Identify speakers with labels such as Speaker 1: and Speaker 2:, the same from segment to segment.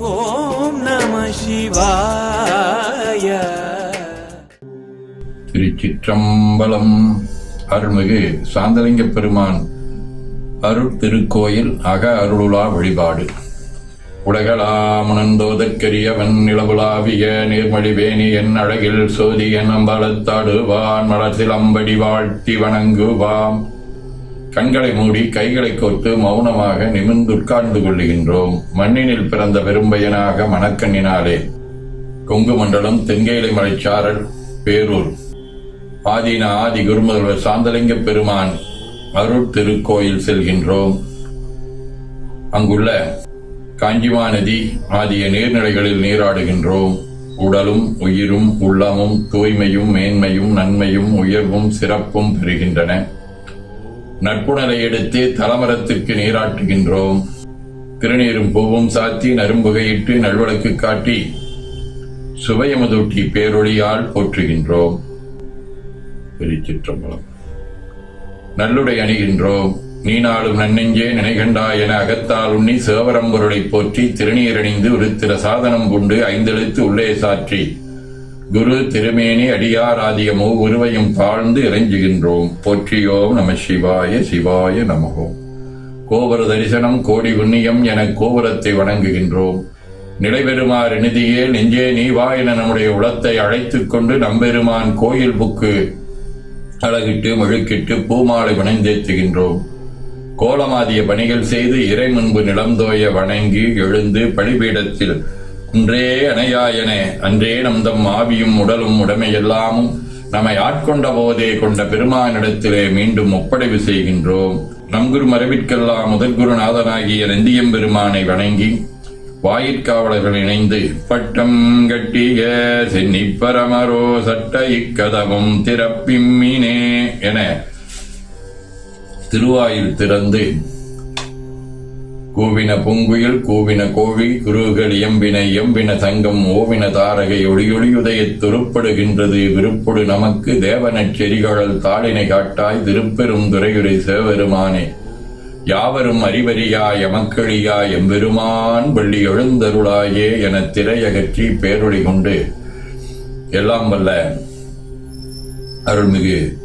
Speaker 1: ஓம் நம சிவாய.
Speaker 2: திருச்சிற்றம்பலம் அருள்மிகு சாந்தலிங்க பெருமான் அருள் திருக்கோயில் அக அருளுலா வழிபாடு. உலகளாமுணந்தோதற்கரியவன் நிலவுலாவிய நீர்மடிவேணி என் அழகில் சோதி என் அம்பலத்தாடுவான் மலத்தில் அம்படி வாழ்த்தி வணங்குவான் கண்களை மூடி கைகளை கோர்த்து மௌனமாக நிமிர்ந்து உட்கார்ந்து கொள்ளுகின்றோம். மண்ணினில் பிறந்த பெரும்பயனாக மணக்கண்ணினாலே. கொங்கு மண்டலம் தென்கேலை மலைச்சாரல் பேரூர். ஆதீன ஆதி குருமுதல்வர் சாந்தலிங்க பெருமான் அருள் திருக்கோயில் செல்கின்றோம். அங்குள்ள காஞ்சிமா நதி ஆகிய நீர்நிலைகளில் நீராடுகின்றோம். உடலும் உயிரும் உள்ளமும் தூய்மையும் மேன்மையும் நன்மையும் உயர்வும் சிறப்பும் பெறுகின்றன. நட்புணரை எடுத்து தலமரத்துக்கு நீராட்டுகின்றோம். திருநீரும் பூவும் சாத்தி நரும்புகையிட்டு நல்வழக்கு காட்டி சுவையமுதூட்டி பேரொழியால் போற்றுகின்றோம். திருச்சிற்றம்பலம் நல்லுடை அணிகின்றோம். நீ நாளும் நன்னெஞ்சே நினைகண்டா என அகத்தால் உண்ணி சேவரம்பொருளைப் போற்றி திருநீரணிந்து உருத்திர சாதனம் கொண்டு ஐந்தெழுத்து உள்ளே சாற்றி குரு திருமேனி அடியார் ஆதிய உருவையும் தாழ்ந்து இறைஞ்சுகின்றோம். போற்றியோம் நம சிவாய சிவாய நமகோம் கோபுர தரிசனம் கோடி புண்ணியம் என கோபுரத்தை வணங்குகின்றோம். நிலைபெறுமாறு நிதியே நெஞ்சே நீவா என நம்முடைய உளத்தை அழைத்துக் கொண்டு நம்பெருமான் கோயில் புக்கு அழகிட்டு முழுக்கிட்டு பூமாலை வணைந்தேற்றுகின்றோம் கோலமாதிய பணிகள் செய்து இறை முன்பு நிலந்தோய வணங்கி எழுந்து பலிபீடத்தில் அன்றே அணையாயனே அன்றே நம்தம் ஆவியும் உடலும் உடமையெல்லாமும் நம்மை ஆட்கொண்ட போதே கொண்ட பெருமானிடத்திலே மீண்டும் ஒப்படைவு செய்கின்றோம். நம் குரு மரபிற்கெல்லாம் முதல் குருநாதனாகிய நந்தியம் பெருமானை வணங்கி வாயிற்காவலர்கள் இணைந்து பட்டம் கட்டிய சென்னி பரமரோ சட்ட இக்கதவும் திறப்பிம்மினே என திருவாயில் திறந்து கூவின பூங்குயில் கூவின கோழி குருகள் எம்பின எம்பின தங்கம் ஓவின தாரகை ஒளியொளியுதயத் துருப்படுகின்றது. விருப்பொடு நமக்கு தேவனச் செறிகழல் தாளினை காட்டாய் திருப்பெரும் துறையுரை சேவெருமானே. யாவரும் அறிவறியா எமக்களியா எம்பெருமான் வள்ளி எழுந்தருளாயே என திரையகற்றி பேரொளி கொண்டு. எல்லாம் வல்ல அருள்மிகு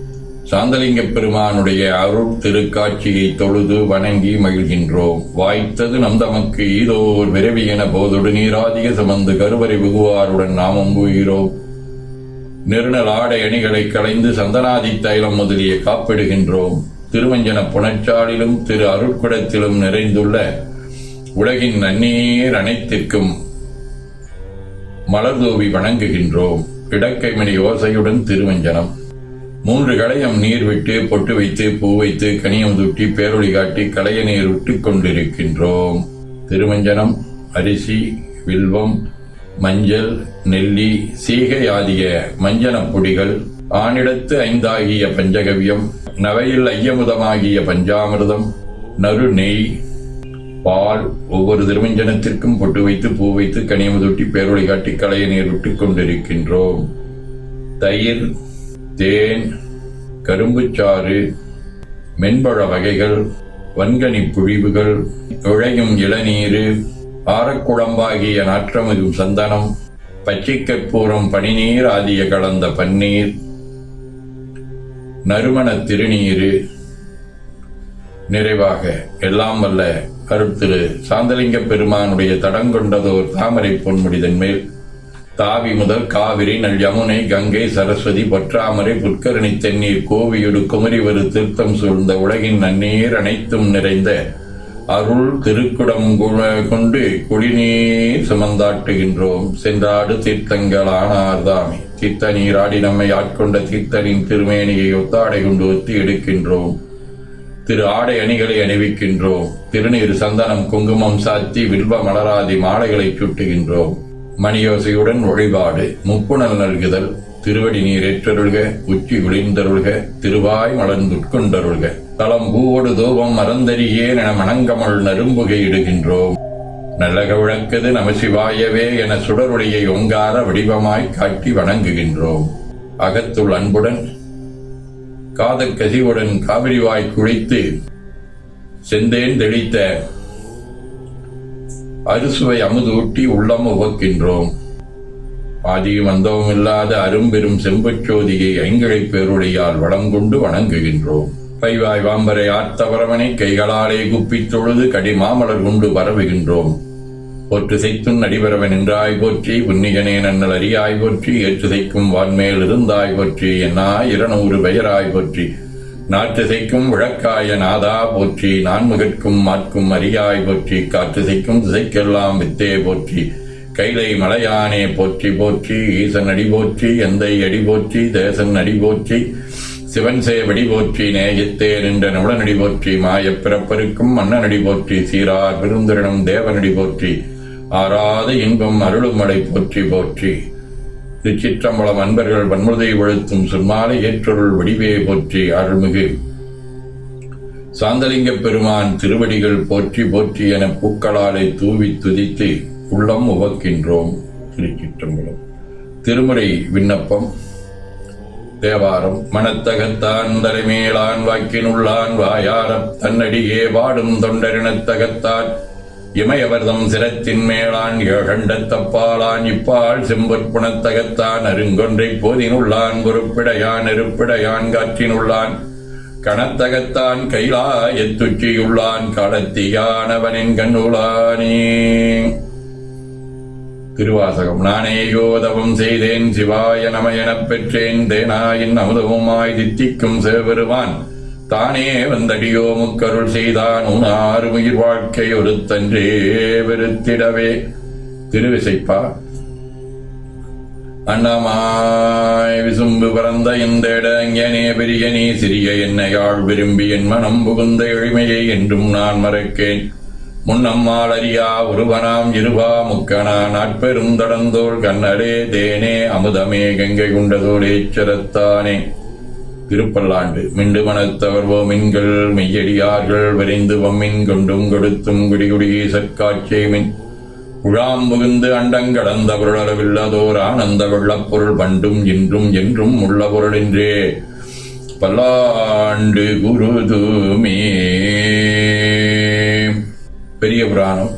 Speaker 2: சாந்தலிங்க பெருமானுடைய அருள் திருக்காட்சியை தொழுது வணங்கி மகிழ்கின்றோம். வாய்த்தது நம் தமக்கு ஈதோர் விரைவி என போதொடு நீராதிக சுமந்து கருவறை புகுவாருடன் நாமும் புகிறோம் நெருநல் ஆடை அணிகளை களைந்து சந்தனாதி தைலம் முதலிய காப்பிடுகின்றோம். திருவஞ்சன புனச்சாலிலும் திரு அருட்குடத்திலும் நிறைந்துள்ள உலகின் நன்னீர் அனைத்திற்கும் மலர்தூவி வணங்குகின்றோம். இடக்கைமணி ஓசையுடன் திருவஞ்சனம். மூன்று களையம் நீர் விட்டு பொட்டு வைத்து பூ வைத்து கனியம் துட்டி பேரொழி காட்டி களைய நீர் விட்டு கொண்டிருக்கின்றோம். திருமஞ்சனம் அரிசி வில்வம் மஞ்சள் நெல்லி சீகை ஆகிய மஞ்சனப் பொடிகள் ஆனிடத்து ஐந்தாகிய பஞ்சகவியம் நவையில் ஐயமுதமாகிய பஞ்சாமிர்தம் நறு நெய் பால் ஒவ்வொரு திருமஞ்சனத்திற்கும் பொட்டு வைத்து பூ வைத்து கனியமுதொட்டி பேரொழி காட்டி களைய நீர் விட்டுக் கொண்டிருக்கின்றோம். தயிர் தேன் கரும்புச்சாறு மென்பழ வகைகள் வன்கனி புழிவுகள் நுழையும் இளநீரு ஆரக்குழம்பாகிய நாற்றமிகும் சந்தனம் பச்சைக்கற்பூரம் பனிநீர் ஆகிய கலந்த பன்னீர் நறுமண திருநீரு. நிறைவாக எல்லாம் வல்ல கருத்திரு சாந்தலிங்க பெருமானுடைய தடங்கொண்டதோர் தாமரை பொன்முடிதன் மேல் தாவி முதல் காவிரி நல் யமுனை கங்கை சரஸ்வதி பற்றாமரை புட்கரணி தென்னீர் கோவியொடு குமரி ஒரு திருத்தம் சூழ்ந்த உலகின் நன்னீர் அனைத்தும் நிறைந்த அருள் திருக்குடம் கொண்டு குடிநீர் சுமந்தாட்டுகின்றோம். சென்றாடு தீர்த்தங்கள் ஆனார்தாமே. தீர்த்த நீராடி நம்மை ஆட்கொண்ட தீர்த்தனின் திருமேனியை ஒத்தாடை கொண்டு ஒத்தி எடுக்கின்றோம். திரு ஆடை அணிகளை அணிவிக்கின்றோம். திருநீர் சந்தனம் குங்குமம் சாத்தி வில்வ மலராதி மாலைகளை சுட்டுகின்றோம். மணியோசையுடன் வழிபாடு முப்புணல் நல்குதல் திருவடி நீர் ஏற்றருள்க உச்சி குளிர்ந்தருள்க திருவாய் மலர்ந்துட்கொண்டருள்க. தலம் பூவோடு தூபம் மறந்தறியேன் என மணங்கமல் நரும்புகை இடுகின்றோம். நல்லக விளக்கது நமசிவாயவே என சுடருடையை ஒங்கார வடிவமாய் காட்டி வணங்குகின்றோம். அகத்துள் அன்புடன் காதக்கசிவுடன் காவிரிவாய் குளித்து செந்தேன் தெளித்த அறுசுவை அமுதூட்டி உள்ளம் உவக்கின்றோம். ஆதியும் அந்தவும் இல்லாத அரும்பெரும் செம்பச்சோதியை ஐங்கிழை பேருடையால் வளம் கொண்டு வணங்குகின்றோம். பைவாய் வாம்பரை ஆர்த்தவரவனை கைகளாலே குப்பித் தொழுது கடிமாமலர் கொண்டு பரவுகின்றோம். போற்று செய்த்துன் நடிபரவன் நின்றாய் போற்றி புன்னிகனே நன்னல் அறியாய் போற்றி ஏற்று செய்க்கும் வான்மேல் இருந்தாய் போற்றி என்னா இருநூறு பெயராய் போற்றி நாற்றிசைக்கும் விளக்காய நாதா போற்றி நான்முகற்கும் மாற்கும் அரியாய் போற்றி காற்றிசைக்கும் திசைக்கெல்லாம் வித்தே போற்றி கைலை மலையானே போற்றி போற்றி ஈசன் அடி போற்றி எந்தை அடி போற்றி தேசன் அடி போற்றி சிவன் சேவடி போற்றி நேயத்தே நின்ற நுடனடி போற்றி மாயப் பிறப்பருக்கும் மன்னனடி போற்றி சீரார் பெருந்திரனும் தேவனடி போற்றி ஆறாத இன்பம் அருளுமடை போற்றி போற்றி. திருச்சிற்றம்பலம் அன்பர்கள் வன்முதை வழுத்தும் சொன்னாலே ஏற்றொருள் வடிவே போற்றி அருள்மிகு. சாந்தலிங்கப் பெருமான் திருவடிகள் போற்றி போற்றி என பூக்களாலை தூவி துதித்து உள்ளம் உவக்கின்றோம் திருச்சிற்றம்பலம். திருமுறை விண்ணப்பம். தேவாரம். மனத்தகத்தான் தலைமேலான் வாக்கினுள்ளான் வாயாரப் தன்னடியே வாடும் தொண்டரினத்தகத்தான் இமயவர்தம் சிரத்தின் மேலான் ஏகண்டத்தப்பாலான் இப்பால் செம்பற்புணத்தகத்தான் அருங்கொன்றை போதினுள்ளான் பொறுப்பிடையான் நெருப்பிடையான் காற்றினுள்ளான். கணத்தகத்தான் கைலாயத்துச்சியுள்ளான் களத்தியானவனின் கண்ணுளானே. திருவாசகம் நானே யோதவம் செய்தேன் சிவாய நம எனப் பெற்றேன் தேனாயின் அமுதவுமாய் தித்திக்கும் சேவருவான். தானே வந்தடியோ முக்கருள் செய்தான் உன் உயிர் வாழ்க்கை ஒருத்தன்றே வெறுத்திடவே. திருவிசைப்பா. அண்ணமாய் விசும்பு பறந்த இந்த இடங்கனே பெரிய நீ சிறிய என்னையாள் விரும்பி என் மனம் புகுந்த எளிமையை என்றும் நான் மறக்கேன். முன்னம்மாள் அறியா ஒருவனாம் இருவா முக்கனா நாட்பெருந்தடந்தோள் கண்ணரே தேனே அமுதமே கங்கை குண்டதோடேச்சரத்தானே திருப்பல்லாண்டு மிண்டு மனத்தவர் மின்கள் மெய்யடியார்கள் விரைந்து வம்மின் கொண்டும் கொடுத்தும் குடிகுடியே சற்காட்சே மின். உழாம் புகுந்து அண்டங்கடந்த பொருளளவில்லாதோர் ஆனந்த வெள்ளப்பொருள் பண்டும் இன்றும் என்றும் உள்ள பொருளின்றே பல்லாண்டு குருதுமே. பெரிய புராணம்.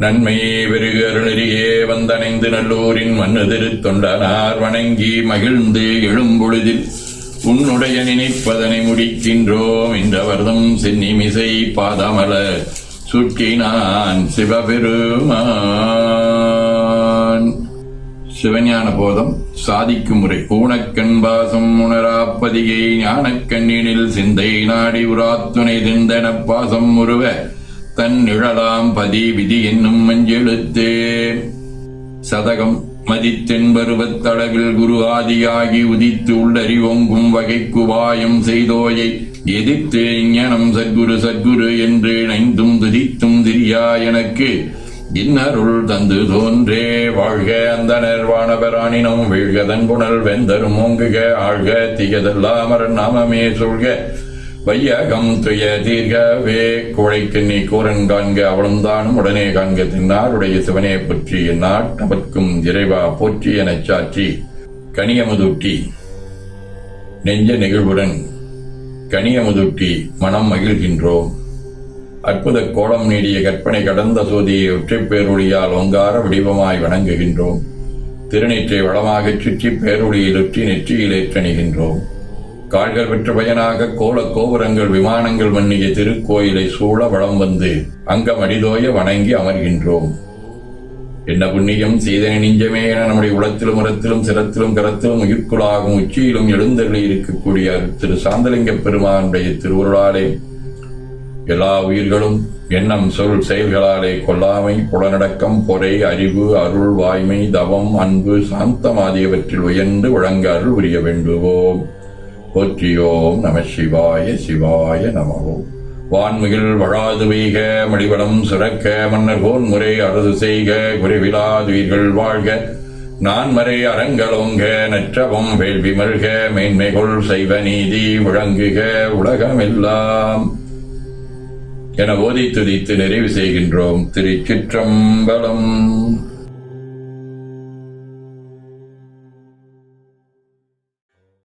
Speaker 2: நன்மையே வெறுக அருளறியே. வந்தணைந்து நல்லூரின் மன்னதிரு தொண்டனார் வணங்கி மகிழ்ந்து எழும்பொழுதில் உன்னுடைய நினைப்பதனை முடிக்கின்றோம் இன்றவர்தம் சென்னிமிசை பாதமல சுற்றினான் சிவபெருமான். சிவஞான போதம் சாதிக்கும் முறை. ஊனக்கண் உணராப்பதியை ஞானக்கண்ணினில் சிந்தை நாடி உராத்துணை திந்தன பாசம் உருவ தன் நிழலாம் பதி விதி என்னும் மஞ்செழுத்தே. சதகம் மதித்தென்பருவத்தளவில் குரு ஆதியாகி உதித்து உள்ளறிவொங்கும் வகைக்கு வாயம் செய்தோயை எதிர்த்து ஞானம் சத்குரு சத்குரு என்று இணைந்தும் துதித்தும் திரியா எனக்கு. இன்னருள் தந்து தோன்றே வாழ்க அந்த நிர்வாணபராணினம் வீழ்கதன் புனல் வெந்தரும் ஓங்குக ஆழ்க தீயதல்லாமர் நாமமே சொல்க. வையகம் துய தீர்கவே கோழைக்கு நீ கூரன் காண்க அவளுந்தானும் உடனே காண்க தின்னாருடைய சிவனே போற்றி நாட்டவர்க்கும் இறைவா போற்றி எனச் சாற்றி. கனியமுதுட்டி நெஞ்ச நெகிழ்வுடன் கனியமுதுட்டி மனம் மகிழ்கின்றோம். அற்புத கோலம் நீடிய கற்பனை கடந்த சோதியை ஒற்றைப் பேரொழியால் ஒங்கார வடிவமாய் வணங்குகின்றோம். திருநீற்றை வளமாகச் சுற்றி பேரொழியில் ஒற்றி நெற்றியில் ஏற்றணிகின்றோம் கால்கள் பெற்ற பயனாக கோல கோபுரங்கள் விமானங்கள் மன்னிய திருக்கோயிலை சூழ வளம் வந்து அங்கம் அடிதோய வணங்கி அமர்கின்றோம். என்ன புண்ணியம் சீதனை நெஞ்சமே என நம்முடைய உளத்திலும் உரத்திலும் சிரத்திலும் கரத்திலும் உயிர்க்குளாகும் உச்சியிலும் எழுந்தருளி இருக்கக்கூடிய திரு சாந்தலிங்க பெருமானுடைய திருவுருளாலே. எல்லா உயிர்களும் எண்ணம் சொல் செயல்களாலே கொல்லாமை புலனடக்கம் பொறை அறிவு அருள் வாய்மை தவம் அன்பு சாந்தம் ஆகியவற்றில் உயர்ந்து வழங்க அருள் உரிய வேண்டுவோம். போற்றியோம் நம சிவாய சிவாய நமவோம் வான்மிகில் வழாது வைக மடிவளம் சுரக்க மன்னர் போன் முறை அறுது செய்க குறைவிலாதுயிர்கள் வாழ்க. நான் மறை அறங்கலோங்க நற்றவம் வேள்வி மல்க மேன்மைகொள் செய்வ நீதி விளங்குக உலகமெல்லாம். என ஓதி துதித்து நிறைவு செய்கின்றோம் திருச்சிற்றம்பலம்.